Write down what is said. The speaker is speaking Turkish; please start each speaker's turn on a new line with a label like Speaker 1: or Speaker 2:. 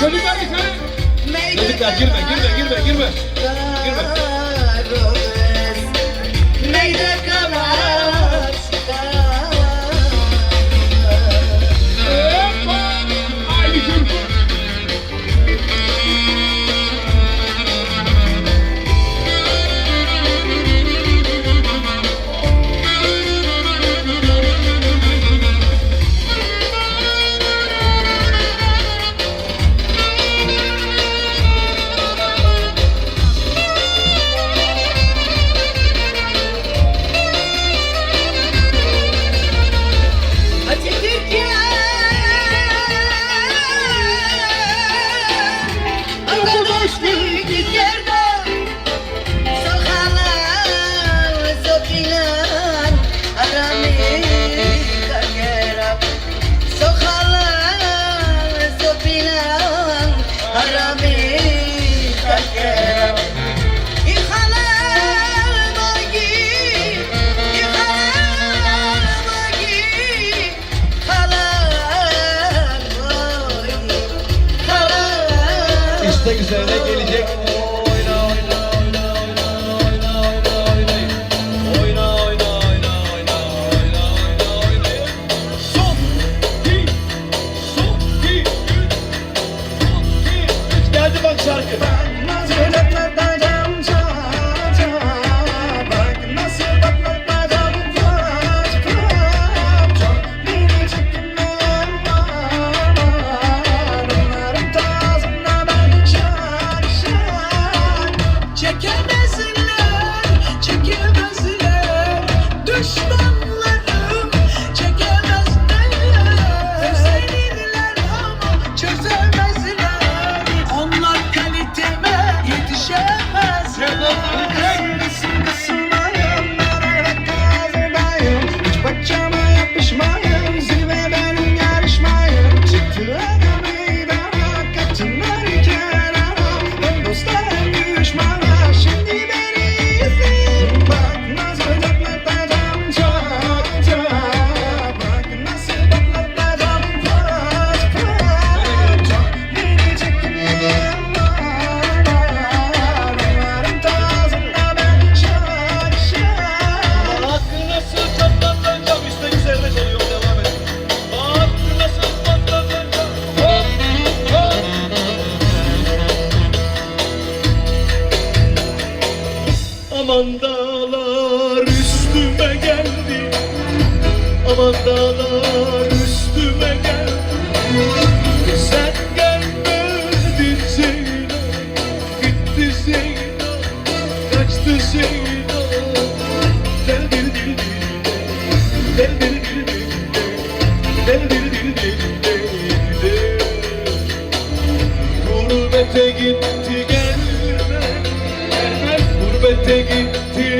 Speaker 1: Çocuklar dışarı. Çocuklar girme girme girme girme. destek üzerine gelecek. Geldi bak şarkı. Aman dağlar üstüme geldi. Aman dağlar üstüme geldi. Sen gelmedin Zeyno Gitti Zeyno Kaçtı Zeyno Del dil dil dil Del dil dil dil Del dil dil dil Gurbete gitti take it to